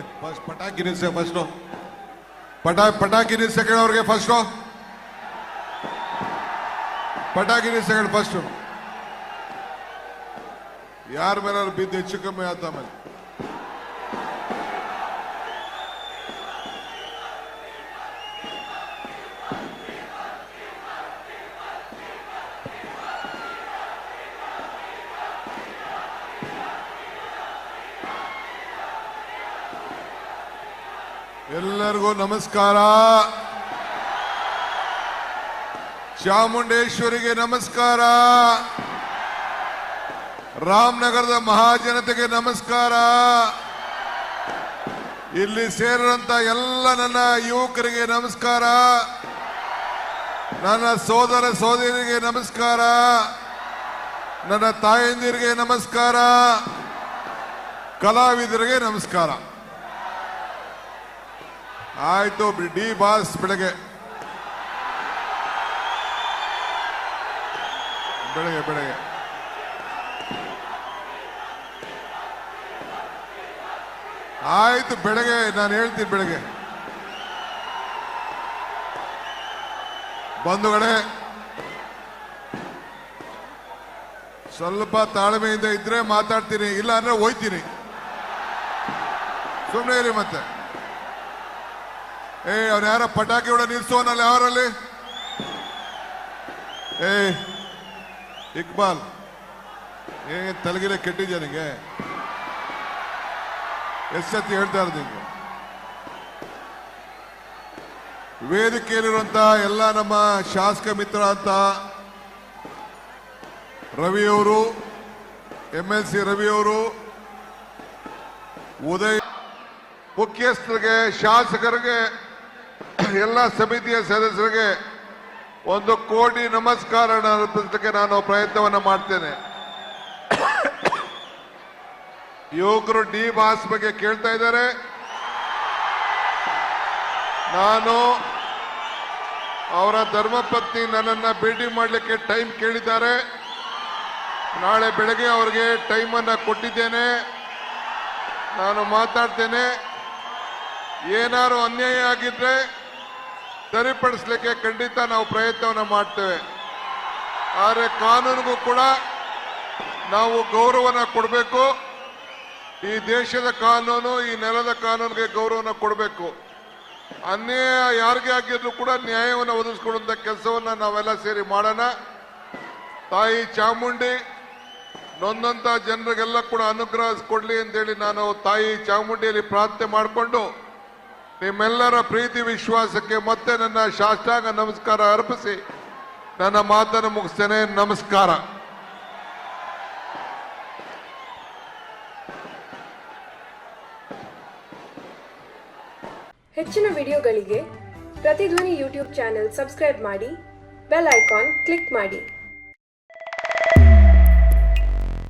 First ಪಟಾಕಿ ನಿಲ್ಸೆ first ಪಟಾ, ಪಟಾಕಿ ನಿಲ್ಸೆ ಅವ್ರಿಗೆ ಫಸ್ಟು ಪಟಾಕಿ ನಿಲ್ಸಕ್ಕೆ ಫಸ್ಟು ಯಾರ ಮೇಲೆ ಬಿದ್ದು ಹೆಚ್ಚು ಕಮ್ಮಿ ಆತ ಆಮೇಲೆ. ಎಲ್ಲರಿಗೂ ನಮಸ್ಕಾರ. ಚಾಮುಂಡೇಶ್ವರಿಗೆ ನಮಸ್ಕಾರ. ರಾಮನಗರದ ಮಹಾಜನತೆಗೆ ನಮಸ್ಕಾರ. ಇಲ್ಲಿ ಸೇರಿದಂತ ಎಲ್ಲ ನನ್ನ ಯುವಕರಿಗೆ ನಮಸ್ಕಾರ. ನನ್ನ ಸೋದರ ಸೋದರಿಗೆ ನಮಸ್ಕಾರ. ನನ್ನ ತಾಯಂದಿರಿಗೆ ನಮಸ್ಕಾರ. ಕಲಾವಿದರಿಗೆ ನಮಸ್ಕಾರ. ಆಯ್ತು ಡಿ ಬಾಸ್ ಬೆಳಗ್ಗೆ. ಬೆಳಗ್ಗೆ ಬೆಳಗ್ಗೆ. ಆಯ್ತು ಬೆಳಗ್ಗೆ, ನಾನು ಹೇಳ್ತೀನಿ ಬೆಳಗ್ಗೆ. ಬಂಧುಗಳೇ, ಸ್ವಲ್ಪ ತಾಳ್ಮೆಯಿಂದ ಇದ್ರೆ ಮಾತಾಡ್ತೀನಿ, ಇಲ್ಲ ಅಂದ್ರೆ ಹೋಯ್ತೀನಿ. ಸುಮ್ಮನೆ ಇರಿ ಮತ್ತೆ. ಏ, ಅವ್ನ ಯಾರ ಪಟಾಕಿ ಹೊಡ ನಿಲ್ಸೋನಲ್ಲ ಯಾರಲ್ಲಿ ಏ, ಇಕ್ಬಾಲ್. ಏ, ತಲೆಗಿಲೆ ಕೆಟ್ಟಿದ್ಯಾ ನಿಂಗೆ? ಎಷ್ಟು ಸತಿ ಹೇಳ್ತಾ ಇರೋದು ನಿಂಗೆ ವೇದಿಕೆಯಲ್ಲಿರುವಂತ ಎಲ್ಲ ನಮ್ಮ ಶಾಸಕ ಮಿತ್ರ ಅಂತ ರವಿಯವರು ಎಂ ಎಲ್ ಸಿ ರವಿಯವರು ಉದಯ್ ಮುಖ್ಯಸ್ಥರಿಗೆ, ಶಾಸಕರಿಗೆ ಎಲ್ಲ ಸಮಿತಿಯ ಸದಸ್ಯರಿಗೆ ಒಂದು ಕೋಟಿ ನಮಸ್ಕಾರ ಅರ್ಪಿಸಲಿಕ್ಕೆ ನಾನು ಪ್ರಯತ್ನವನ್ನು ಮಾಡ್ತೇನೆ. ಯುವಕರು ಡಿ ಬಾಸ್ ಬಗ್ಗೆ ಕೇಳ್ತಾ ಇದ್ದಾರೆ. ನಾನು ಅವರ ಧರ್ಮಪತ್ನಿ ನನ್ನನ್ನು ಭೇಟಿ ಮಾಡಲಿಕ್ಕೆ ಟೈಮ್ ಕೇಳಿದ್ದಾರೆ. ನಾಳೆ ಬೆಳಗ್ಗೆ ಅವರಿಗೆ ಟೈಮನ್ನು ಕೊಟ್ಟಿದ್ದೇನೆ. ನಾನು ಮಾತಾಡ್ತೇನೆ. ಏನಾದ್ರು ಅನ್ಯಾಯ ಆಗಿದ್ರೆ ಸರಿಪಡಿಸ್ಲಿಕ್ಕೆ ಖಂಡಿತ ನಾವು ಪ್ರಯತ್ನವನ್ನು ಮಾಡ್ತೇವೆ. ಆದರೆ ಕಾನೂನಿಗೂ ಕೂಡ ನಾವು ಗೌರವನ ಕೊಡಬೇಕು. ಈ ದೇಶದ ಕಾನೂನು, ಈ ನೆಲದ ಕಾನೂನಿಗೆ ಗೌರವನ ಕೊಡಬೇಕು. ಅನ್ಯಾಯ ಯಾರಿಗೆ ಆಗಿದ್ರು ಕೂಡ ನ್ಯಾಯವನ್ನು ಒದಗಿಸ್ಕೊಡುವಂತ ಕೆಲಸವನ್ನ ನಾವೆಲ್ಲ ಸೇರಿ ಮಾಡೋಣ. ತಾಯಿ ಚಾಮುಂಡಿ ನೊಂದಂಥ ಜನರಿಗೆಲ್ಲ ಕೂಡ ಅನುಗ್ರಹ ಕೊಡಲಿ ಅಂತೇಳಿ ನಾನು ತಾಯಿ ಚಾಮುಂಡಿಯಲ್ಲಿ ಪ್ರಾರ್ಥನೆ ಮಾಡಿಕೊಂಡು ನಿಮ್ಮೆಲ್ಲರ ಪ್ರೀತಿ ವಿಶ್ವಾಸಕ್ಕೆ ಮತ್ತೆ ನನ್ನ ಶಾಸ್ತ್ರಾಂಗ ನಮಸ್ಕಾರ ಅರ್ಪಿಸಿ ನನ್ನ ಮಾತನ್ನು ಮುಗಿಸ್ತೇನೆ. ನಮಸ್ಕಾರ. ಹೆಚ್ಚಿನ ವಿಡಿಯೋಗಳಿಗೆ ಪ್ರತಿಧ್ವನಿ ಯೂಟ್ಯೂಬ್ ಚಾನೆಲ್ ಸಬ್ಸ್ಕ್ರೈಬ್ ಮಾಡಿ, ಬೆಲ್ ಐಕಾನ್ ಕ್ಲಿಕ್ ಮಾಡಿ.